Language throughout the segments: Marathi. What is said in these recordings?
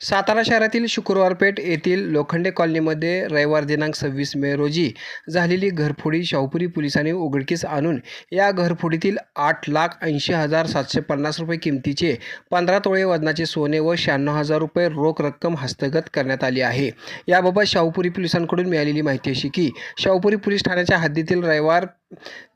सातारा शहरातील शुक्रवारपेठ येथील लोखंडे कॉलनीमध्ये रविवार दिनांक सव्वीस मे रोजी झालेली घरफोडी शाहूपुरी पोलिसांनी उघडकीस आणून या घरफोडीतील आठ लाख ऐंशी हजार सातशे पन्नास रुपये किमतीचे पंधरा तोळे वजनाचे सोने व शहाण्णव हजार रुपये रोख रक्कम हस्तगत करण्यात आली आहे. याबाबत शाहूपुरी पोलिसांकडून मिळालेली माहिती अशी की शाहूपुरी पोलीस ठाण्याच्या हद्दीतील रविवार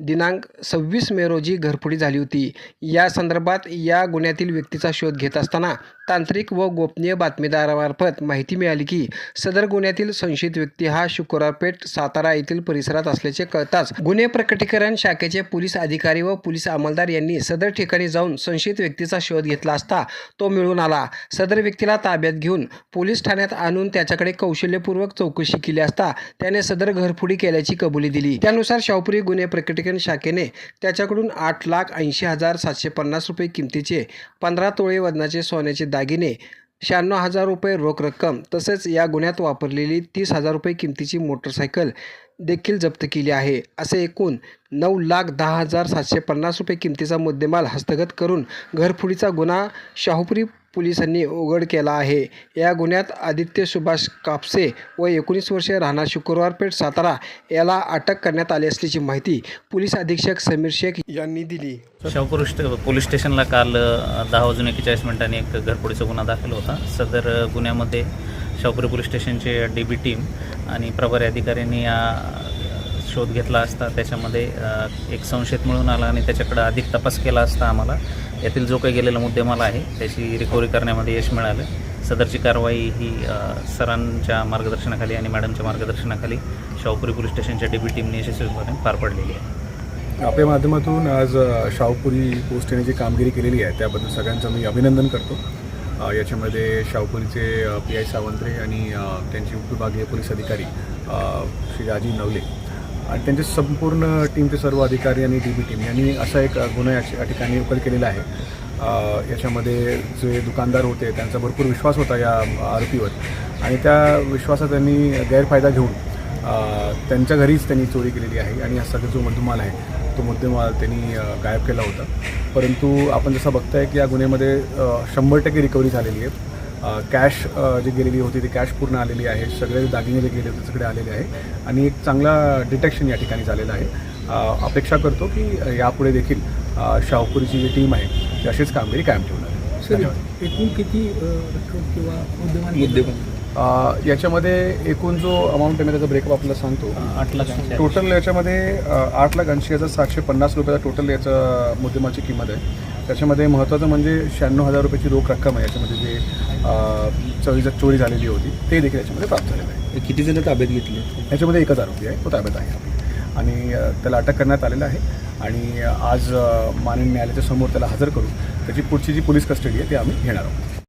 दिनांक सव्वीस मे रोजी घरफोडी झाली होती. या संदर्भात या गुन्ह्यातील व्यक्तीचा शोध घेत असताना तांत्रिक व गोपनीय बातमीदारामार्फत माहिती मिळाली की सदर गुन्ह्यातील संशयित व्यक्ती हा शुक्रवारपेठ सातारा येथील परिसरात असल्याचे कळताच गुन्हे प्रकटीकरण शाखेचे पोलीस अधिकारी व पोलीस अंमलदार यांनी सदर ठिकाणी जाऊन संशयित व्यक्तीचा शोध घेतला असता तो मिळून आला. सदर व्यक्तीला ताब्यात घेऊन पोलीस ठाण्यात आणून त्याच्याकडे कौशल्यपूर्वक चौकशी केली असता त्याने सदर घरफोडी केल्याची कबुली दिली. त्यानुसार शाहपुरी गुन्हे प्रकटीकरण शाखेने त्याच्याकडून आठ लाख ऐंशी हजार सातशे पन्नास रुपये किमतीचे पंधरा तोळे वजनाचे सोन्याचे दागिने शहाण्णव हजार रुपये रोख रक्कम तसेच या गुन्ह्यात वापरलेली तीस हजार रुपये किमतीची मोटरसायकल देखील जप्त केली आहे. असे एकूण नऊ लाख दहा हजार सातशे पन्नास रुपये किमतीचा मुद्देमाल हस्तगत करून घरफुडीचा गुन्हा शाहूपुरी पोलिसांनी उघड केला आहे. या गुन्ह्यात आदित्य सुभाष कापसे व एकोणीस वर्षे राहणार शुक्रवारपेठ सातारा याला अटक करण्यात आली असल्याची माहिती पोलीस अधीक्षक समीर शेख यांनी दिली. शाहपूर स्टे पोलीस स्टेशनला काल दहा वाजून एकेचाळीस मिनिटांनी एक घरपोडीचा गुन्हा दाखल होता. सदर गुन्ह्यामध्ये शाहपुरी पोलीस स्टेशनचे डी बी टीम आणि प्रभारी अधिकाऱ्यांनी या शोध घेतला असता त्याच्यामध्ये एक संशयित मिळून आला आणि त्याच्याकडं अधिक तपास केला असता आम्हाला. यातील जो काही गेलेला मुद्देमाल आहे त्याची रिकव्हरी करण्यामध्ये यश मिळालं. सदरची कारवाई ही सरांच्या मार्गदर्शनाखाली आणि मॅडमच्या मार्गदर्शनाखाली शाहूपुरी पोलीस स्टेशनच्या डेबी टीमने यशस्वीपणे पार पडलेली आहे. आपल्या माध्यमातून आज शाहूपुरी पोस्टेने जी कामगिरी केलेली आहे त्याबद्दल सगळ्यांचं मी अभिनंदन करतो. याच्यामध्ये शाहूपुरीचे पी आय सावंत्रे आणि त्यांचे उपविभागीय पोलीस अधिकारी श्री राजीव नवले आणि त्यांचे संपूर्ण टीमचे सर्व अधिकारी आणि डी बी टीम यांनी असा एक गुन्हा या ठिकाणी उकल केलेला आहे. याच्यामध्ये जे दुकानदार होते त्यांचा भरपूर विश्वास होता या आरोपीवर. आणि त्या विश्वासात त्यांनी गैरफायदा घेऊन त्यांच्या घरीच त्यांनी चोरी केलेली आहे आणि हा सगळा जो मुद्देमाल आहे तो मुद्देमाल त्यांनी गायब केला होता. परंतु आपण जसं बघताय की या गुन्ह्यामध्ये शंभर टक्के रिकव्हरी झालेली आहे. कॅश जी गेलेली होती ती कॅश पूर्ण आलेली आहे. सगळे दागिने जे गेले होते सगळे आलेले आहे. आणि एक चांगला डिटेक्शन या ठिकाणी झालेलं आहे. अपेक्षा करतो की यापुढे देखील शाहपुरीची जी टीम आहे ती अशीच कामगिरी कायम ठेवणार आहे. एकूण किती रक्कम किंवा मुद्देमाल याच्यामध्ये एकूण जो अमाऊंट आहे मी त्याचा ब्रेकअप आपल्याला सांगतो. आठ लाख. टोटल याच्यामध्ये आठ लाख ऐंशी हजार सातशे पन्नास रुपयाचा टोटल याचा मुद्देमाची किंमत आहे. त्याच्यामध्ये महत्त्वाचं म्हणजे शहाण्णव हजार रुपयाची रोख रक्कम आहे. याच्यामध्ये जे चोरी चोरी झालेली होती ते देखील याच्यामध्ये प्राप्त झालेलं आहे. किती जण ताब्यात घेतले? याच्यामध्ये एकच आरोपी आहे तो ताब्यात आहे. आणि त्याला अटक करण्यात आलेलं आहे. आणि आज माननीय न्यायालयाच्या समोर त्याला हजर करून त्याची पुढची जी पोलीस कस्टडी आहे ती आम्ही घेणार आहोत.